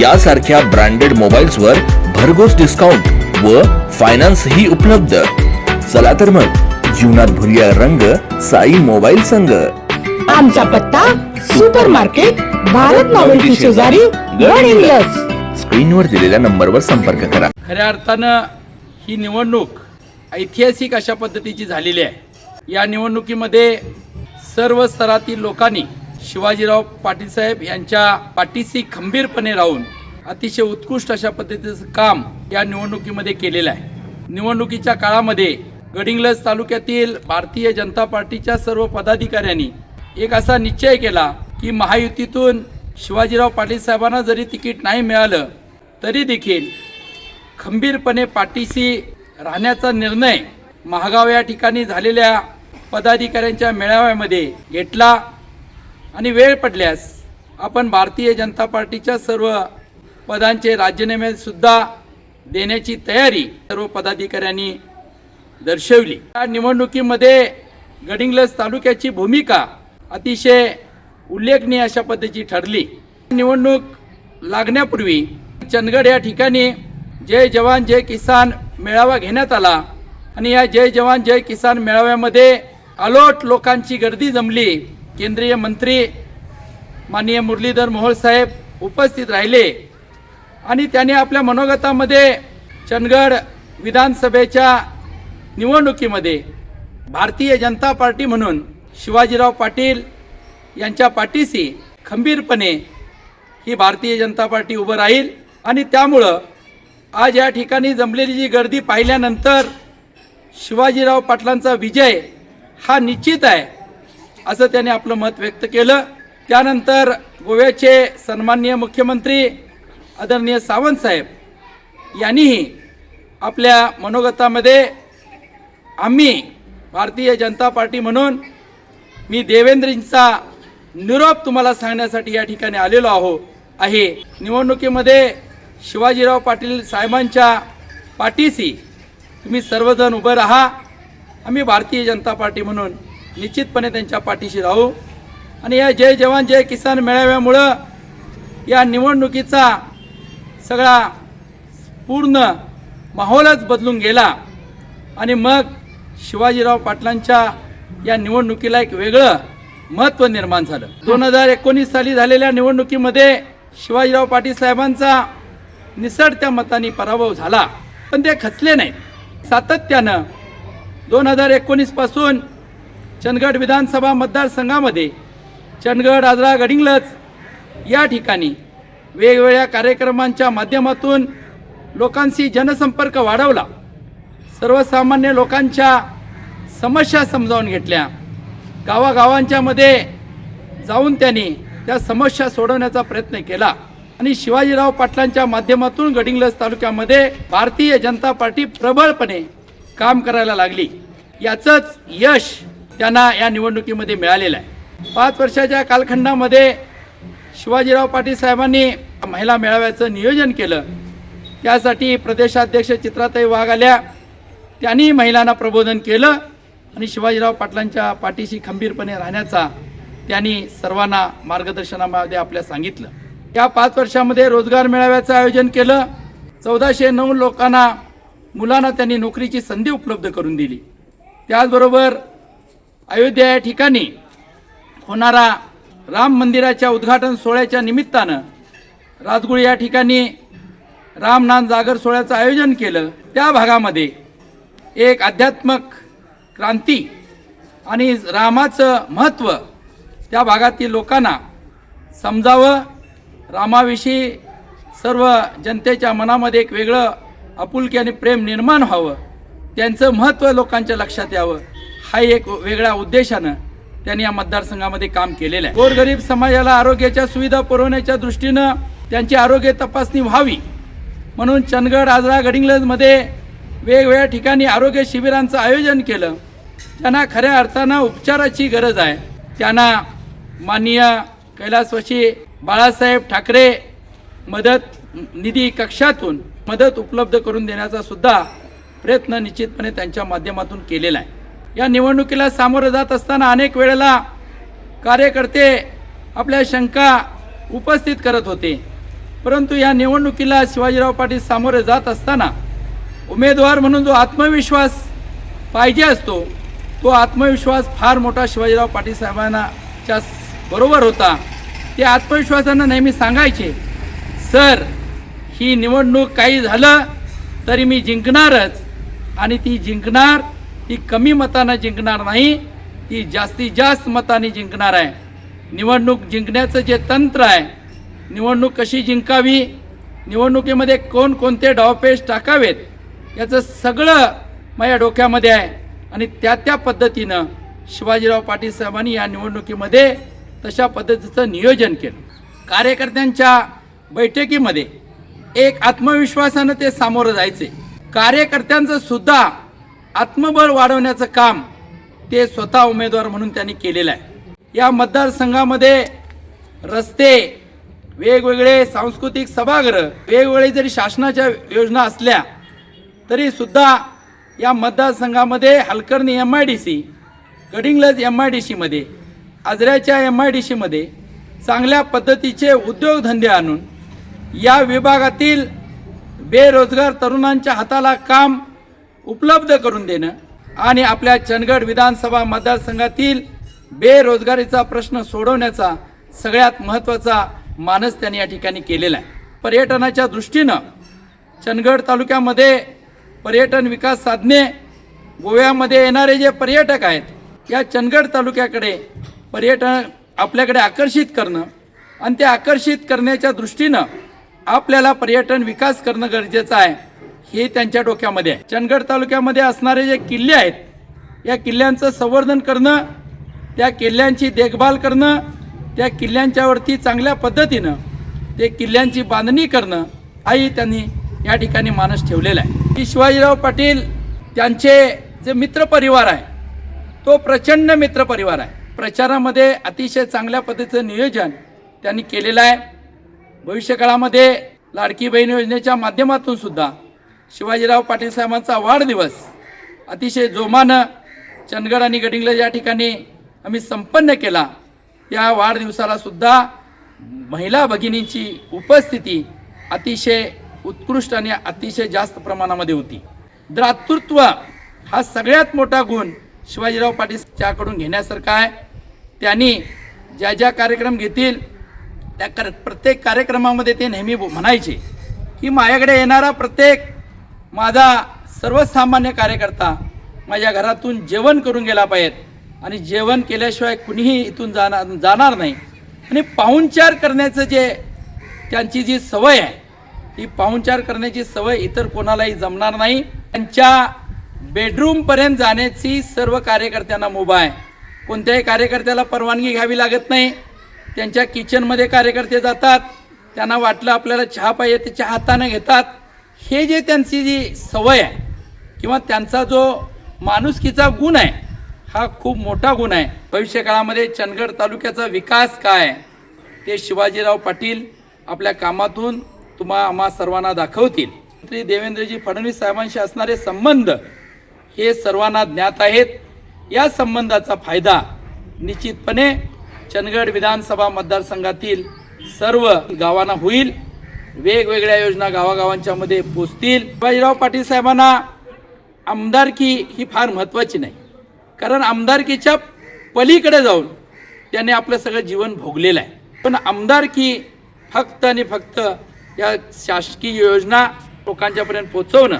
यासारख्या branded mobiles वर भरघोस डिस्काउंट व फायनान्स ही उपलब्ध. चला तर मग जीवनात भरूया रंग साई मोबाईल संघ. आमचा पत्ता सुपर मार्केट भारत नॉवेल्टी शेजारी गड हिंग्लज स्क्रीनवर दिलेल्या नंबरवर संपर्क करा. खऱ्या अर्थानं ही निवडणूक ऐतिहासिक अशा पद्धतीची झालेली आहे. या निवडणुकीमध्ये सर्व स्तरातील लोकांनी शिवाजीराव पाटील साहेब यांच्या पाठीशी खंबीरपणे राहून अतिशय उत्कृष्ट अशा पद्धतीचं काम या निवडणुकीमध्ये केलेलं आहे. निवडणुकीच्या काळामध्ये गडिंग्लज तालुक्यातील भारतीय जनता पार्टीच्या सर्व पदाधिकाऱ्यांनी एक असा निश्चय केला की महायुतीतून शिवाजीराव पाटील साहेबांना जरी तिकीट नाही मिळालं तरी देखील खंबीरपणे पाठीशी राहण्याचा निर्णय महागाव या ठिकाणी झालेल्या पदाधिकाऱ्यांच्या मेळाव्यामध्ये घेतला. आणि वेळ पडल्यास आपण भारतीय जनता पार्टीच्या सर्व पदांचे राजीनामे सुद्धा देण्याची तयारी सर्व पदाधिकाऱ्यांनी दर्शवली. या निवडणुकीमध्ये गडिंग्लज तालुक्याची भूमिका अतिशय उल्लेखनीय अशा पद्धतीची ठरली. निवडणूक लागण्यापूर्वी चंदगड या ठिकाणी जय जवान जय किसान मेळावा घेण्यात आला आणि या जय जवान जय किसान मेळाव्यामध्ये अलोट लोकांची गर्दी जमली. केंद्रीय मंत्री माननीय मुरलीधर मोहोळ साहेब उपस्थित राहिले आणि त्याने आपल्या मनोगतामध्ये चंदगड विधानसभेच्या निवडणुकीमध्ये भारतीय जनता पार्टी म्हणून शिवाजीराव पाटील यांच्या पाठीशी खंबीरपणे ही भारतीय जनता पार्टी उभं राहील. आणि त्यामुळं आज या ठिकाणी जमलेली जी गर्दी पाहिल्यानंतर शिवाजीराव पाटलांचा विजय हा निश्चित आहे. असं त्याने आपलं मत व्यक्त केलं. त्यानंतर गोव्याचे सन्माननीय मुख्यमंत्री आदरणीय सावंत साहेब यांनीही आपल्या मनोगतामध्ये आम्ही भारतीय जनता पार्टी म्हणून मी देवेंद्रजींचा निरोप तुम्हाला सांगण्यासाठी या ठिकाणी आलेलो आहो आहे. निवडणुकीमध्ये शिवाजीराव पाटील साहेबांच्या पाठीशी तुम्ही सर्वजण उभं राहा. आम्ही भारतीय जनता पार्टी म्हणून निश्चितपणे त्यांच्या पाठीशी राहू. आणि या जय जवान जय किसान मेळाव्यामुळं या निवडणुकीचा सगळा पूर्ण माहोलच बदलून गेला. आणि मग शिवाजीराव पाटलांच्या या निवडणुकीला एक वेगळं महत्त्व निर्माण झालं. दोन हजार एकोणीस साली झालेल्या निवडणुकीमध्ये शिवाजीराव पाटील साहेबांचा निसटत्या मताने पराभव झाला. पण ते खचले नाहीत. सातत्यानं दोन हजार एकोणीसपासून चंदगड विधानसभा मतदारसंघामध्ये चंदगड आजरा गडिंगलज या ठिकाणी वेगवेगळ्या कार्यक्रमांच्या माध्यमातून लोकांशी जनसंपर्क वाढवला. सर्वसामान्य लोकांच्या समस्या समजावून घेतल्या. गावागावांच्या मध्ये जाऊन त्यांनी त्या समस्या सोडवण्याचा प्रयत्न केला. आणि शिवाजीराव पाटलांच्या माध्यमातून गडिंगलज तालुक्यामध्ये भारतीय जनता पार्टी प्रबळपणे काम करायला लागली. याचंच यश त्यांना या निवडणुकीमध्ये मिळालेलं आहे. पाच वर्षाच्या कालखंडामध्ये शिवाजीराव पाटील साहेबांनी महिला मेळाव्याचं नियोजन केलं. त्यासाठी प्रदेशाध्यक्ष चित्राताई वाघ आल्या त्यांनी महिलांना प्रबोधन केलं आणि शिवाजीराव पाटलांच्या पाठीशी खंबीरपणे राहण्याचा त्यांनी सर्वांना मार्गदर्शनामध्ये आपल्या सांगितलं. या पाच वर्षामध्ये रोजगार मेळाव्याचं आयोजन केलं. चौदाशे नऊ लोकांना मुलांना त्यांनी नोकरीची संधी उपलब्ध करून दिली. त्याचबरोबर अयोध्या या ठिकाणी होणारा राम मंदिराच्या उद्घाटन सोहळ्याच्या निमित्तानं राजगुळ या ठिकाणी रामनाथ जागर सोहळ्याचं आयोजन केलं. त्या भागामध्ये एक आध्यात्मक क्रांती आणि रामाचं महत्त्व त्या भागातील लोकांना समजावं. रामाविषयी सर्व जनतेच्या मनामध्ये एक वेगळं आपुलकी आणि प्रेम निर्माण व्हावं. त्यांचं महत्त्व लोकांच्या लक्षात यावं. हा एक वेगळ्या उद्देशानं त्यांनी या मतदारसंघामध्ये काम केलेलं आहे. गोरगरीब समाजाला आरोग्याच्या सुविधा पुरवण्याच्या दृष्टीनं त्यांची आरोग्य तपासणी व्हावी म्हणून चंदगड आजरा गडिंग्लजमध्ये वेगवेगळ्या ठिकाणी आरोग्य शिबिरांचं आयोजन केलं. त्यांना खऱ्या अर्थानं उपचाराची गरज आहे. त्यांना माननीय कैलासवशी बाळासाहेब ठाकरे मदत निधी कक्षातून मदत उपलब्ध करून देण्याचा सुद्धा प्रयत्न निश्चितपणे त्यांच्या माध्यमातून केलेला आहे. या निवडणुकीला सामोरं जात असताना अनेक वेळेला कार्यकर्ते आपल्या शंका उपस्थित करत होते. परंतु या निवडणुकीला शिवाजीराव पाटील सामोरे जात असताना उमेदवार म्हणून जो आत्मविश्वास पाहिजे असतो तो आत्मविश्वास फार मोठा शिवाजीराव पाटील साहेबांनाच्या बरोबर होता. ते आत्मविश्वासानं नेहमी सांगायचे सर ही निवडणूक काही झालं तरी मी जिंकणारच आणि ती जिंकणार ती कमी मतानं जिंकणार नाही ती जास्तीत जास्त मताने जिंकणार आहे. निवडणूक जिंकण्याचं जे तंत्र आहे निवडणूक कशी जिंकावी निवडणुकीमध्ये कोणकोणते डावपेच टाकावेत याचं सगळं माझ्या डोक्यामध्ये आहे. आणि त्या त्या पद्धतीनं शिवाजीराव पाटील साहेबांनी या निवडणुकीमध्ये तशा पद्धतीचं नियोजन केलं. कार्यकर्त्यांच्या बैठकीमध्ये एक आत्मविश्वासानं ते सामोरं जायचे. कार्यकर्त्यांचं सुद्धा आत्मबळ वाढवण्याचं काम ते स्वतः उमेदवार म्हणून त्यांनी केलेलं आहे. या मतदारसंघामध्ये रस्ते वेगवेगळे सांस्कृतिक सभागृह वेगवेगळे जरी शासनाच्या योजना असल्या तरी सुद्धा या मतदारसंघामध्ये Halkarni M I D C Gadhinglaj M I D सीमध्ये आजऱ्याच्या एम आय डी सीमध्ये चांगल्या पद्धतीचे उद्योगधंदे आणून या विभागातील बेरोजगार तरुणांच्या हाताला काम उपलब्ध करून देणं आणि आपल्या चंदगड विधानसभा मतदारसंघातील बेरोजगारीचा प्रश्न सोडवण्याचा सगळ्यात महत्त्वाचा मानस त्यांनी या ठिकाणी केलेला आहे. पर्यटनाच्या दृष्टीनं चंदगड तालुक्यामध्ये पर्यटन विकास साधने गोव्यामध्ये येणारे जे पर्यटक आहेत या चंदगड तालुक्याकडे पर्यटन आपल्याकडे आकर्षित करणं आणि ते आकर्षित करण्याच्या दृष्टीनं आपल्याला पर्यटन विकास करणं गरजेचं आहे. हे त्यांच्या डोक्यामध्ये आहे. चंदगड तालुक्यामध्ये असणारे जे किल्ले आहेत या किल्ल्यांचं संवर्धन करणं त्या किल्ल्यांची देखभाल करणं त्या किल्ल्यांच्यावरती चांगल्या पद्धतीनं ते किल्ल्यांची बांधणी करणं हाही त्यांनी या ठिकाणी मानस ठेवलेला आहे. की शिवाजीराव पाटील त्यांचे जे मित्रपरिवार आहे तो प्रचंड मित्रपरिवार आहे. प्रचारामध्ये अतिशय चांगल्या पद्धतीचं नियोजन त्यांनी केलेलं आहे. भविष्यकाळामध्ये लाडकी बहीण योजनेच्या माध्यमातून सुद्धा शिवाजीराव पाटील साहेबांचा वाढदिवस. अतिशय जोमानं चंदगड आणि गडिंग्लज या ठिकाणी आम्ही संपन्न केला. त्या वाढदिवसाला सुद्धा महिला भगिनींची उपस्थिती अतिशय उत्कृष्ट आणि अतिशय जास्त प्रमाणामध्ये होती. द्रातृत्व हा सगळ्यात मोठा गुण शिवाजीराव पाटीलच्याकडून घेण्यासारखा आहे. त्यांनी ज्या ज्या कार्यक्रम घेतील त्या कर प्रत्येक कार्यक्रमामध्ये ते नेहमी म्हणायचे की माझ्याकडे येणारा प्रत्येक माझा सर्वसामान्य कार्यकर्ता माझ्या घरातून जेवण करून गेला पाहिजे आणि जेवण केल्याशिवाय कुणीही इथून जाणार जाणार नाही. आणि पाहुणचार करण्याचं जे त्यांची जी सवय आहे ती पाहुणचार करण्याची सवय इतर कोणालाही जमणार नाही. त्यांच्या बेडरूमपर्यंत जाण्याची सर्व कार्यकर्त्यांना मुभा आहे. कोणत्याही कार्यकर्त्याला परवानगी घ्यावी लागत नाही. त्यांच्या किचनमध्ये कार्यकर्ते जातात. त्यांना वाटलं आपल्याला चहा पाहिजे ते चहा हाताने घेतात. हे जे त्यांची जी सवय आहे किंवा त्यांचा जो माणुसकीचा गुण आहे हा खूप मोठा गुण आहे. भविष्यकाळामध्ये चंदगड तालुक्याचा विकास काय आहे ते शिवाजीराव पाटील आपल्या कामातून तुम्हा आम्हा सर्वांना दाखवतील. श्री देवेंद्रजी फडणवीस साहेबांशी असणारे संबंध हे सर्वांना ज्ञात आहेत. या संबंधाचा फायदा निश्चितपणे चंदगड विधानसभा मतदारसंघातील सर्व गावांना होईल. वेगवेगळ्या योजना गावागावांच्या मध्ये पोचतील. शिवाजीराव पाटील साहेबांना आमदारकी ही फार महत्त्वाची नाही. कारण आमदारकीच्या पलीकडे जाऊन त्याने आपलं सगळं जीवन भोगलेलं आहे. पण आमदारकी फक्त आणि फक्त या शासकीय योजना लोकांच्यापर्यंत पोचवणं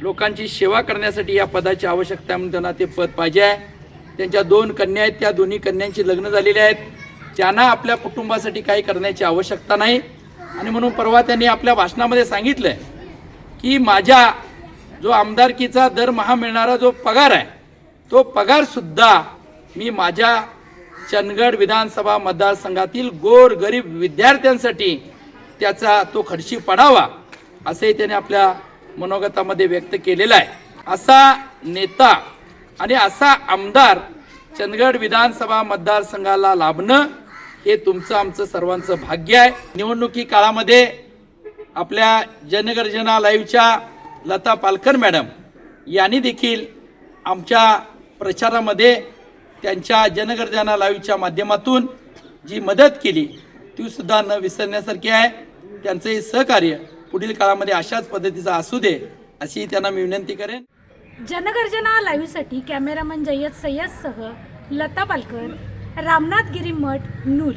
लोकांची सेवा करण्यासाठी या पदाची आवश्यकता आहे म्हणून त्यांना ते पद पाहिजे आहे. त्यांच्या दोन कन्या आहेत त्या दोन्ही कन्यांची लग्न झालेली आहेत. त्यांना आपल्या कुटुंबासाठी काही करण्याची आवश्यकता नाही. आणि म्हणून परवा त्यांनी आपल्या भाषणामध्ये सांगितलं आहे की माझ्या जो आमदारकीचा दरमहा मिळणारा जो पगार आहे तो पगारसुद्धा मी माझ्या चंदगड विधानसभा मतदारसंघातील गोर गरीब विद्यार्थ्यांसाठी त्याचा तो खडशी पडावा असंही त्याने आपल्या मनोगतामध्ये व्यक्त केलेला आहे. असा नेता आणि असा आमदार चंदगड विधानसभा मतदारसंघाला लाभणं हे तुमचं आमचं सर्वांचं भाग्य आहे. निवडणुकी काळामध्ये आपल्या जनगर्जना लाईव्हच्या लता पालकर मॅडम यांनी देखील आमच्या प्रचारामध्ये त्यांच्या जनगर्जना लाईव्हच्या माध्यमातून जी मदत केली तीसुद्धा न विसरण्यासारखी आहे. त्यांचं हे सहकार्य पुढील काळामध्ये अशाच पद्धतीचं असू दे अशी त्यांना मी विनंती करेन. जनगर्जना लाईव्हसाठी कॅमेरामन जय्यद सय्यदसह लता पालकर रामनाथ गिरी मठ नूल